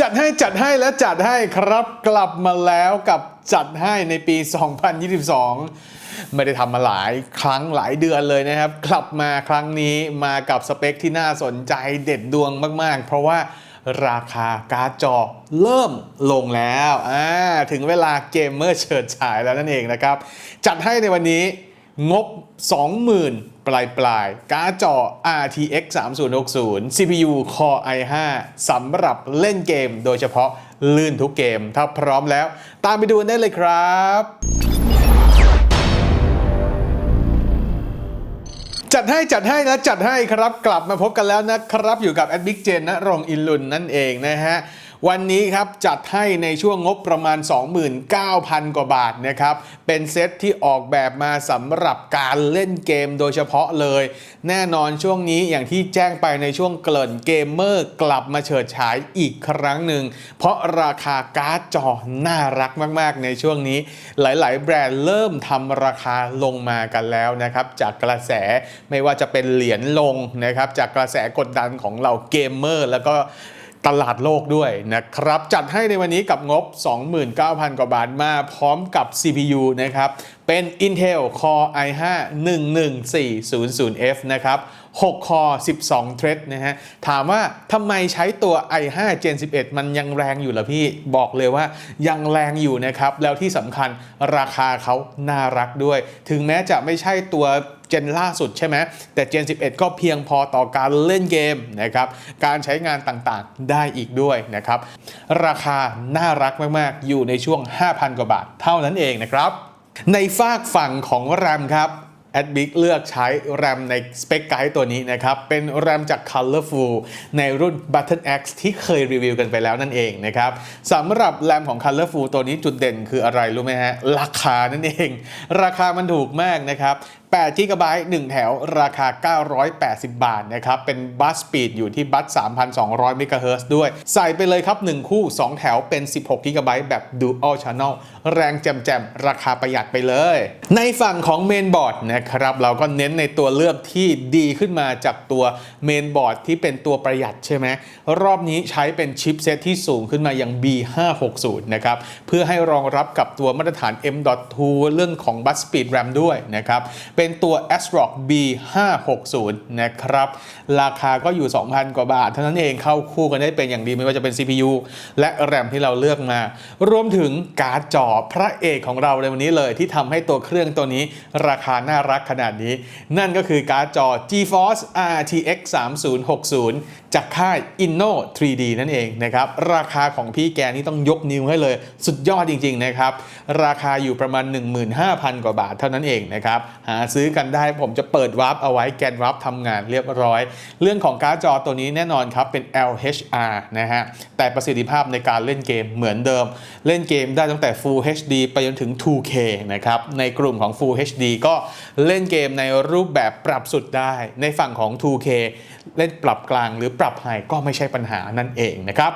จัดให้จัดให้และจัดให้ครับกลับมาแล้วกับจัดให้ในปี 2022 ไม่ได้ทำมาหลายครั้งหลายเดือนเลยนะครับ กลับมาครั้งนี้มากับสเปคที่น่าสนใจเด็ดดวงมาก ๆ เพราะว่าราคาการ์ดจอเริ่มลงแล้วอ่าถึงเวลาเกมเมอร์เฉิดฉายแล้วนั่นเองนะครับ จัดให้ในวันนี้งบ20,000 ปลายปลายการ์ดจอ RTX 3060 CPU Core i5 สำหรับเล่นเกมโดยเฉพาะลื่นทุกเกม ถ้าพร้อมแล้ว ตามไปดูได้เลยครับจัดให้จัดให้นะจัดให้ครับกลับมาพบกันแล้วนะครับ อยู่กับแอดบิ๊กเจนนะรงอินลุนนั่นเองนะฮะ วันนี้ครับจัดให้ในช่วงงบประมาณ 29,000 กว่าบาทนะครับ เป็นเซตที่ออกแบบมาสำหรับการเล่นเกมโดยเฉพาะเลย แน่นอนช่วงนี้อย่างที่แจ้งไปในช่วงเกริ่นเกมเมอร์กลับมาเฉิดฉายอีกครั้งหนึ่ง เพราะราคาการ์ดจอน่ารักมาก ๆ ในช่วงนี้ หลาย ๆ แบรนด์เริ่มทำราคาลงมากันแล้วนะครับ จากกระแสไม่ว่าจะเป็นเหรียญลงนะครับ จากกระแสกดดันของเราเกมเมอร์แล้วก็ ตลาดโลกด้วยนะครับ จัดให้ในวันนี้กับงบ 29,000 กว่าบาทมาพร้อมกับ CPU นะครับ เป็น Intel Core i5 11400F นะครับ6 Core 12 Thread นะฮะ ถามว่าทำไมใช้ตัว i5 Gen 11 มันยังแรงอยู่เหรอพี่ บอกเลยว่ายังแรงอยู่นะครับ แล้วที่สำคัญราคาเขาน่ารักด้วย ถึงแม้จะไม่ใช่ตัว เจนล่าสุดใช่ไหมแต่เจน 11 ก็เพียงพอต่อการเล่นเกมนะครับการใช้งานต่างๆได้อีกด้วยนะครับราคาน่ารักมากๆ อยู่ในช่วง 5,000 กว่าบาทเท่านั้นเองนะครับในฝากฝั่งของแรมครับแอดบิ๊กเลือกใช้แรมในสเปคไกด์ตัวนี้นะครับ เป็นแรมจาก Colorful ในรุ่น Button X ที่เคยรีวิวกันไปแล้วนั่นเองนะครับสำหรับแรมของ Colorful ตัวนี้จุดเด่นคืออะไรรู้ไหมฮะ ราคานั่นเอง ราคามันถูกมากนะครับ8 g b 1 แถวราคา 980 บาทนะครับ เป็นบัสสปีดอยู่ที่บัส 3,200 MHz ด้วย ใส่ไปเลยครับ 1 คู่ 2 แถวเป็น 16 g b แบบ Dual Channel แรงแจ่มๆ ราคาประหยัดไปเลย ในฝั่งของเมนบอร์ดนะครับ เราก็เน้นในตัวเลือกที่ดีขึ้นมาจากตัวเมนบอร์ดที่เป็นตัวประหยัดใช่ไหม รอบนี้ใช้เป็นชิปเซตที่สูงขึ้นมาอย่าง B560 นะครับ เพื่อให้รองรับกับตัวมาตรฐาน M.2 เรื่องของ Bus Speed RAM ด้วยนะครับเป็นตัว a s r o c B560 นะครับ ราคาก็อยู่ 2,000 กว่าบาท เท่านั้นเองเข้าคู่กันได้เป็นอย่างดีไม่ว่าจะเป็น CPU และแรมที่เราเลือกมา รวมถึงการ์ดจอพระเอกของเราในวันนี้เลย ที่ทำให้ตัวเครื่องตัวนี้ราคาน่ารักขนาดนี้ นั่นก็คือการ์ดจอ GeForce RTX 3060 จากค่าย Inno 3D นั่นเองนะครับ ราคาของพี่แกนี่ต้องยกนิ้วให้เลย สุดยอดจริง ๆ นะครับ ราคาอยู่ประมาณ 15,000 กว่าบาทเท่านั้นเองนะครับหาซื้อกันได้ ผมจะเปิดวาร์ปเอาไว้แกนวาร์ปทำงานเรียบร้อย เรื่องของการ์ดจอตัวนี้แน่นอนครับเป็น LHR นะฮะแต่ประสิทธิภาพในการเล่นเกมเหมือนเดิม เล่นเกมได้ตั้งแต่ Full HD ไปจนถึง 2K นะครับในกลุ่มของ Full HD ก็เล่นเกมในรูปแบบปรับสุดได้ ในฝั่งของ 2K เล่นปรับกลางหรือปรับไฮก็ไม่ใช่ปัญหานั่นเองนะครับ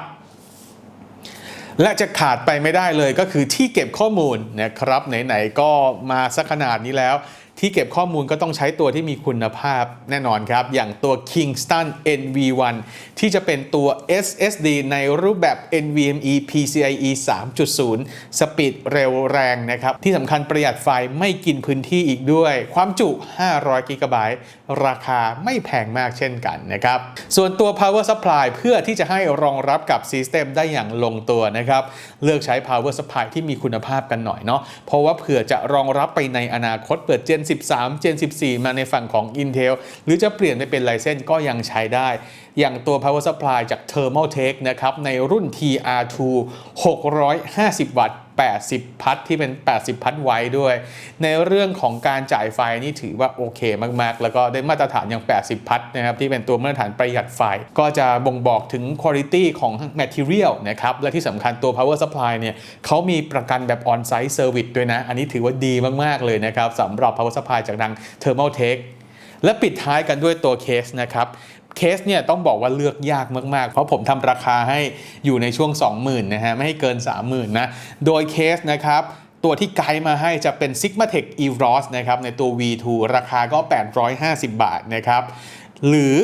และจะขาดไปไม่ได้เลยก็คือที่เก็บข้อมูลนะครับไหนๆก็มาสักขนาดนี้แล้ว ที่เก็บข้อมูลก็ต้องใช้ตัวที่มีคุณภาพแน่นอนครับ อย่างตัว Kingston NV1 ที่จะเป็นตัว SSD ในรูปแบบ NVMe PCIe 3.0 สปีดเร็วแรงนะครับ ที่สำคัญประหยัดไฟไม่กินพื้นที่อีกด้วย ความจุ 500 g b ราคาไม่แพงมากเช่นกันนะครับ ส่วนตัว power supply เพื่อที่จะให้รองรับกับ System ได้อย่างลงตัวนะครับ เลือกใช้ power supply ที่มีคุณภาพกันหน่อยเนาะเพราะว่าเผื่อจะรองรับไปในอนาคตเปิดเจน Gen 13 Gen 14 มาในฝั่งของ Intel หรือจะเปลี่ยนไปเป็นไลเซนก็ยังใช้ได้ อย่างตัว power supply จาก Thermaltake นะครับในรุ่น TR2 650 วัตต์ 80 พัทที่เป็น 80 พัทไว้ด้วย ในเรื่องของการจ่ายไฟนี่ถือว่าโอเคมากๆ แล้วก็ได้มาตรฐานอย่าง 80 พัทนะครับที่เป็นตัวมาตรฐานประหยัดไฟ ก็จะบ่งบอกถึงคุณภาพของ material นะครับและที่สำคัญตัว power supply เนี่ยเขามีประกันแบบ on-site service ด้วยนะ อันนี้ถือว่าดีมากๆเลยนะครับสำหรับ power supply จากทาง Thermaltake และปิดท้ายกันด้วยตัวเคสนะครับเคสเนี่ยต้องบอกว่าเลือกยากมาก ๆ เพราะผมทำราคาให้อยู่ในช่วง 20,000นะฮะไม่ให้เกิน 30,000นะโดยเคสนะครับตัวที่ไกด์มาให้จะเป็น Sigmatech EVOS นะครับในตัว V2 ราคาก็ 850 บาทนะครับหรือ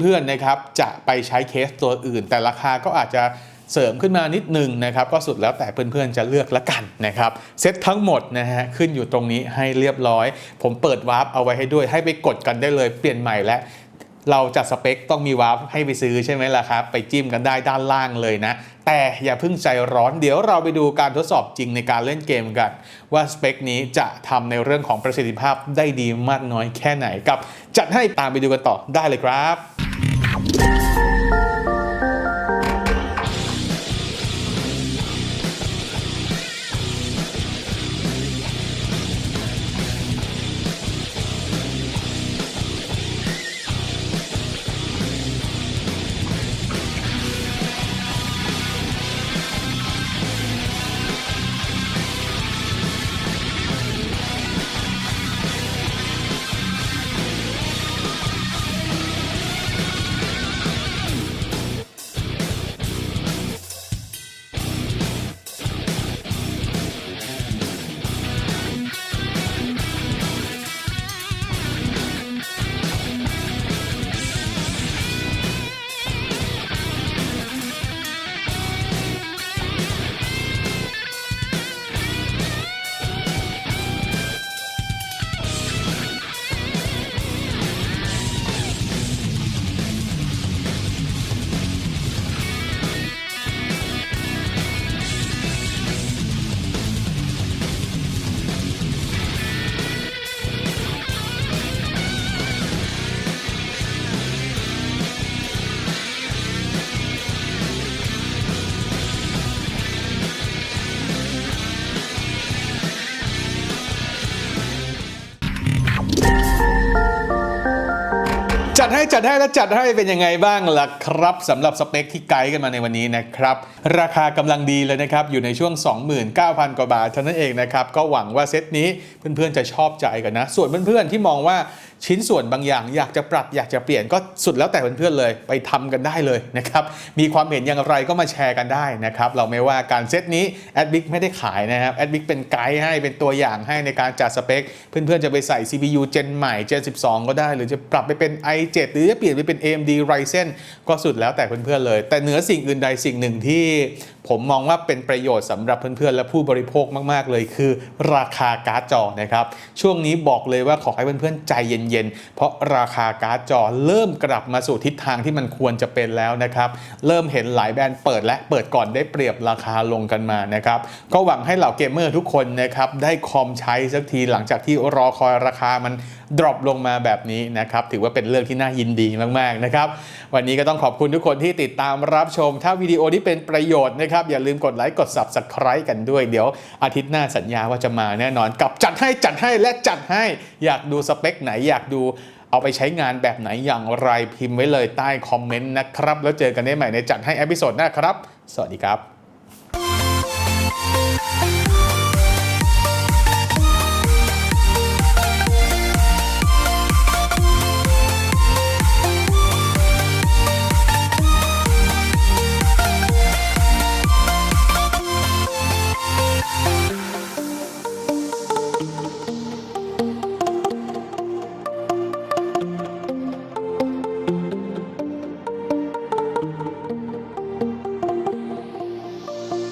เพื่อน ๆ นะครับจะไปใช้เคสตัวอื่น แต่ราคาก็อาจจะ เสริมขึ้นมานิดนึงนะครับก็สุดแล้วแต่เพื่อนๆจะเลือกละกันนะครับเซตทั้งหมดนะฮะขึ้นอยู่ตรงนี้ให้เรียบร้อย ผมเปิดวาร์ปเอาไว้ให้ด้วยให้ไปกดกันได้เลยเปลี่ยนใหม่แล้วเราจัดสเปคต้องมีวาร์ปให้ไปซื้อใช่ไหมล่ะครับ ไปจิ้มกันได้ด้านล่างเลยนะ แต่อย่าเพิ่งใจร้อนเดี๋ยวเราไปดูการทดสอบจริงในการเล่นเกมกัน ว่าสเปคนี้จะทำในเรื่องของประสิทธิภาพได้ดีมากน้อยแค่ไหนกับ จัดให้ตามไปดูกันต่อได้เลยครับ จัดให้จัดให้และจัดให้เป็นยังไงบ้างล่ะครับสำหรับสเปคที่ไกด์กันมาในวันนี้นะครับ ราคากำลังดีเลยนะครับ อยู่ในช่วง 29,000 กว่าบาทเท่านั้นเองนะครับ ก็หวังว่าเซตนี้เพื่อนๆจะชอบใจกันนะ ส่วนเพื่อนๆที่มองว่า ชิ้นส่วนบางอย่างอยากจะปรับอยากจะเปลี่ยนก็สุดแล้วแต่เพื่อนๆเลย ไปทำกันได้เลยนะครับ มีความเห็นอย่างไรก็มาแชร์กันได้นะครับ เราไม่ว่าการเซตนี้แอดบิ๊กไม่ได้ขายนะครับแอดบิ๊กเป็นไกด์ให้เป็นตัวอย่างให้ในการจัดสเปค เพื่อนๆจะไปใส่ CPU Gen ใหม่ Gen 12 ก็ได้ หรือจะปรับไปเป็น i7 หรือจะเปลี่ยนไปเป็น AMD Ryzen ก็สุดแล้วแต่เพื่อนๆเลย แต่เหนือสิ่งอื่นใดสิ่งหนึ่งที่ ผมมองว่าเป็นประโยชน์สำหรับเพื่อนๆ และผู้บริโภคมากๆ เลยคือ ราคาการ์ดจอนะครับ ช่วงนี้บอกเลยว่าขอให้เพื่อนๆ ใจเย็นๆ เพราะราคาการ์ดจอเริ่มกลับมาสู่ทิศทางที่มันควรจะเป็นแล้วนะครับ เริ่มเห็นหลายแบรนด์เปิดและเปิดก่อนได้เปรียบราคาลงกันมานะครับ ก็หวังให้เหล่าเกมเมอร์ทุกคนนะครับได้คอมใช้สักทีหลังจากที่รอคอยราคามัน ดรอปลงมาแบบนี้นะครับถือว่าเป็นเรื่องที่น่ายินดีมากๆนะครับวันนี้ก็ต้องขอบคุณทุกคนที่ติดตามรับชม ถ้าวิดีโอนี้เป็นประโยชน์นะครับอย่าลืมกดไลค์กด Subscribe กันด้วยเดี๋ยวอาทิตย์หน้าสัญญาว่าจะมาแน่นอนกับจัดให้จัดให้และจัดให้อยากดูสเปคไหนอยากดูเอาไปใช้งานแบบไหนอย่างไรพิมพ์ไว้เลยใต้คอมเมนต์นะครับ แล้วเจอกันได้ใหม่ในจัดให้อพิโซดหน้าครับ สวัสดีครับ